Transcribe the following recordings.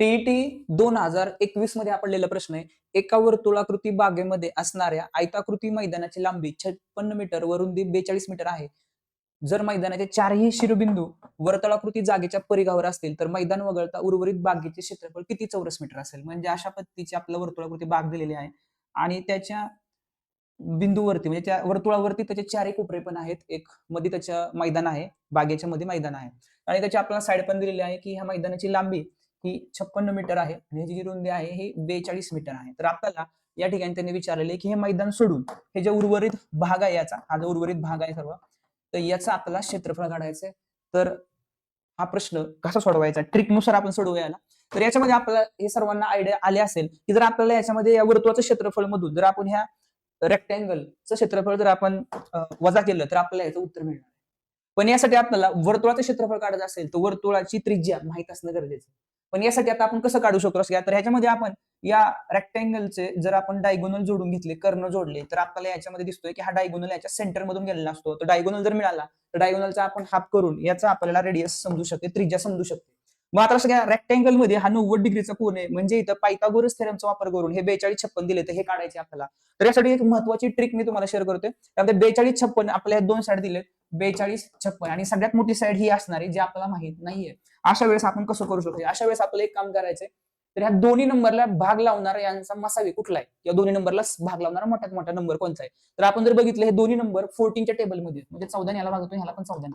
TET दोन हजार एकवीसमध्ये हा प्रश्न आहे. एका वर्तुळाकृती बागेमध्ये असणाऱ्या आयताकृती मैदानाची लांबी छप्पन्न मीटर व रुंदी बेचाळीस मीटर आहे. जर मैदानाचे चारही शिरोबिंदू वर्तुळाकृती जागेच्या परिघावर असतील तर मैदान वगळता उर्वरित बागेचे क्षेत्रफळ किती चौरस मीटर असेल? म्हणजे अशा पद्धतीची आपल्याला वर्तुळाकृती बाग दिलेली आहे. आणि त्याच्या बिंदूवरती म्हणजे त्या वर्तुळावरती त्याचे चारही कोपरे पण आहेत. एक मध्ये त्याच्या मैदान आहे बागेच्या मध्ये मैदान आहे. आणि त्याची आपल्याला साईड पण दिलेली आहे की ह्या मैदानाची लांबी ही छप्पन्न मीटर आहे आणि ह्याची जी रुंदी आहे ही बेचाळीस मीटर आहे. तर आपल्याला या ठिकाणी त्यांनी विचारलेले की हे मैदान सोडून हे जे उर्वरित भाग आहे याचा हा जो उर्वरित भाग आहे सर्व तर याचा आपल्याला क्षेत्रफळ काढायचंय. तर हा प्रश्न कसा सोडवायचा? ट्रिकनुसार आपण सोडवूया तर याच्यामध्ये आपल्याला हे सर्वांना आयडिया आले असेल की जर आपल्याला याच्यामध्ये या वर्तुळाचं क्षेत्रफळ मधून जर आपण ह्या रेक्टँगलचं क्षेत्रफळ जर आपण वजा केलं तर आपल्याला याचं उत्तर मिळणार पण यासाठी आपल्याला वर्तुळाचं क्षेत्रफळ काढायचं असेल तर वर्तुळाची त्रिज्या माहीत असणं गरजेचं आहे. पण यासाठी आता आपण कसं काढू शकतो? असं तर ह्याच्यामध्ये आपण या रेक्टँगलचे जर आपण डायगोनल जोडून घेतले कर्ण जोडले तर आपल्याला याच्यामध्ये दिसतोय की हा डायगोनल याच्या सेंटर मधून गेलेला असतो. तर डायगोनल जर मिळाला तर डायगोनलचा आपण हाफ करून याचा आपल्याला रेडियस समजू शकते त्रिज्या समजू शकते. मग आता सगळ्या रेक्टँगलमध्ये हा नव्वद डिग्रीचा कोण आहे. म्हणजे इथं पायथागोरस थेरमचा वापर करून हे बेचाळीस छप्पन दिले तर हे काढायचे आपल्याला. तर यासाठी एक महत्वाची ट्रिक मी तुम्हाला शेअर करतोय. त्यामध्ये बेचाळीस छप्पन आपल्या दोन साईड दिले बेचाळीस छप्पन आणि सगळ्यात मोठी साईड ही असणार आहे जी आपल्याला माहीत नाहीये. अशा वेळेस आपण कसं करू शकतो? अशा वेळेस आपल्याला एक काम करायचंय. तर ह्या दोन्ही नंबरला भाग लावणारा यांचा मसावी कुठला आहे? या दोन्ही नंबरला भाग लावणारा मोठ्यात मोठा नंबर कोणता आहे? तर आपण जर बघितलं हे दोन्ही नंबर फोर्टीनच्या टेबलमध्ये म्हणजे चौदा याला भागतो ह्याला पण चौदा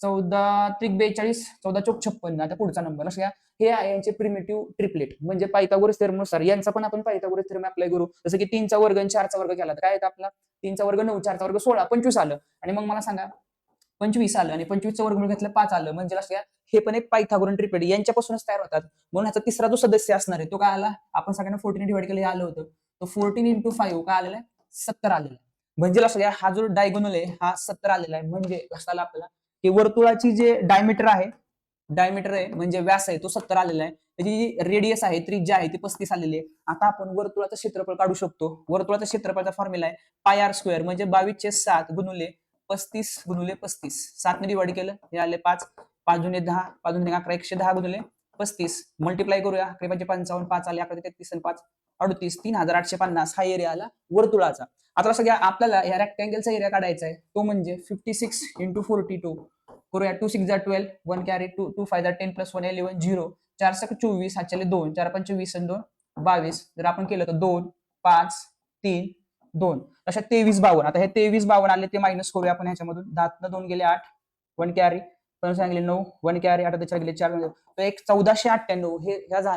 चौदा त्रिक बेचाळीस चौदा चौक छप्पन आता पुढचा नंबर असं हे आहे यांचे प्रिमेटिव्ह ट्रिपलेट म्हणजे पायथागोरस थेरमनुसार यांचा पण आपण पायथागोरस थेरम अप्लाय करू. जसं की तीनचा वर्ग आणि चारचा वर्ग केला तर काय येतं आपला? तीनचा वर्ग नऊ चारचा वर्ग सोळा पंचवीस आलं. आणि मग मला सांगा पंचवीस आलं आणि पंचवीसचं वर्ग घेतलं पाच आलं. म्हणजे लक्षात घ्या, हे पण एक पायथागोरन ट्रिपेड यांच्यापासूनच तयार होतात. म्हणून ह्याचा तिसरा जो सदस्य असणार आहे तो काय आला? आपण सगळ्यांना फोर्टीन डिवाइड केलं हे आलं होतं. तो फोर्टीन इंटू फाईव्ह काय आलेला आहे? सत्तर आलेला आहे. म्हणजे लक्षात घ्या हा जो डायगोनल आहे हा सत्तर आलेला आहे. म्हणजे लक्षात आपल्याला? की वर्तुळाची जे डायमीटर आहे डायमीटर आहे म्हणजे व्यास आहे तो सत्तर आलेला आहे. त्याची जी रेडियस आहे त्रिज्या आहे ती पस्तीस आलेली आहे. आता आपण वर्तुळाचं क्षेत्रफळ काढू शकतो. वर्तुळाचं क्षेत्रफळचा फॉर्म्युला आहे पाय आर स्क्वेअर म्हणजे बावीसचे सात गुणुले पस्तीस गुणुले पस्तीस. सात ने डिवाइड केलं हे आले पाच. पाच जुने दहा पाच जुने अकरा एकशे दहा गुणुले पस्तीस. मल्टिप्लाय करूया अकरा पाचशे पंचावन्न पाच आले अकरा तेहतीस आणि पाच. अडतीस तीन हजार आठशे पन्नास. हा एरिया आला वर्तुळाचा. आता सगळ्या आपल्याला या रेक्टँगलचा एरिया काढायचा आहे. तो म्हणजे fifty six into forty two करूया टू सिक्स जा twelve one carry two two five जा ten plus one eleven zero चार सक चोवीस हातच्याले दोन. चार पंच वीस आणि दोन बावीस. जर आपण केलं तर दोन पाच तीन दोन. अशा तेवीस बावन्न आता हे तेवीस बावन्न आले ते मायनस करूया आपण ह्याच्यामधून. दहातनं दोन गेले आठ वन कॅरी. पण सांगितले नऊ वन कॅरी. आठ त्याच्यावर गेले चार. तर एक चौदाशे अठ्ठ्याण्णव. हे ह्या झालं